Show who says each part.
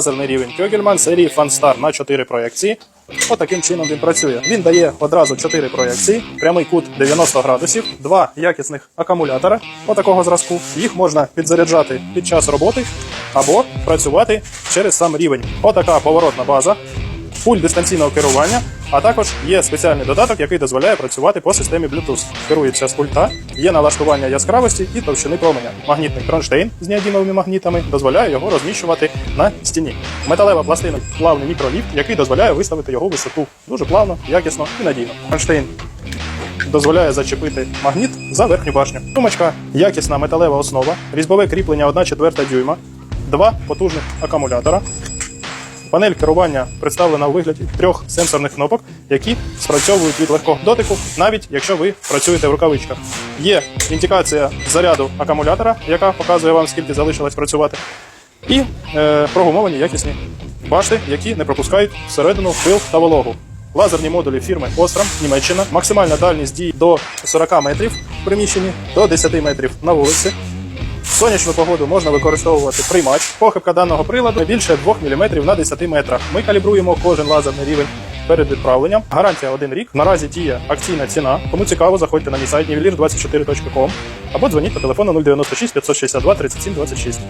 Speaker 1: Лазерний рівень Кьогельман серії Фанстар на 4 проекції. Отаким чином він працює. Він дає одразу 4 проекції, прямий кут 90 градусів, два якісних акумулятора отакого зразку. Їх можна підзаряджати під час роботи або працювати через сам рівень. Отака поворотна база, пульт дистанційного керування, а також є спеціальний додаток, який дозволяє працювати по системі Bluetooth. Керується з пульта, є налаштування яскравості і товщини променя. Магнітний кронштейн з неодімовими магнітами дозволяє його розміщувати на стіні. Металева пластина плавний мікроліфт, який дозволяє виставити його висоту дуже плавно, якісно і надійно. Кронштейн дозволяє зачепити магніт за верхню башню. Сумочка, якісна металева основа, різьбове кріплення 1 четверта дюйма, два потужних акумулятора. Панель керування представлена у вигляді трьох сенсорних кнопок, які спрацьовують від легкого дотику, навіть якщо ви працюєте в рукавичках. Є індикація заряду акумулятора, яка показує вам, скільки залишилось працювати, і е, прогумовані якісні башти, які не пропускають всередину пил та вологу. Лазерні модулі фірми Osram, Німеччина, максимальна дальність дії до 40 метрів в приміщенні, до 10 метрів на вулиці. Сонячну погоду можна використовувати приймач. Похибка даного приладу не більше 2 мм на 10 метрах. Ми калібруємо кожен лазерний рівень перед відправленням. Гарантія один рік. Наразі діє акційна ціна. Кому цікаво, заходьте на мій сайт nivelir24.com або дзвоніть по телефону 096 562 37 26.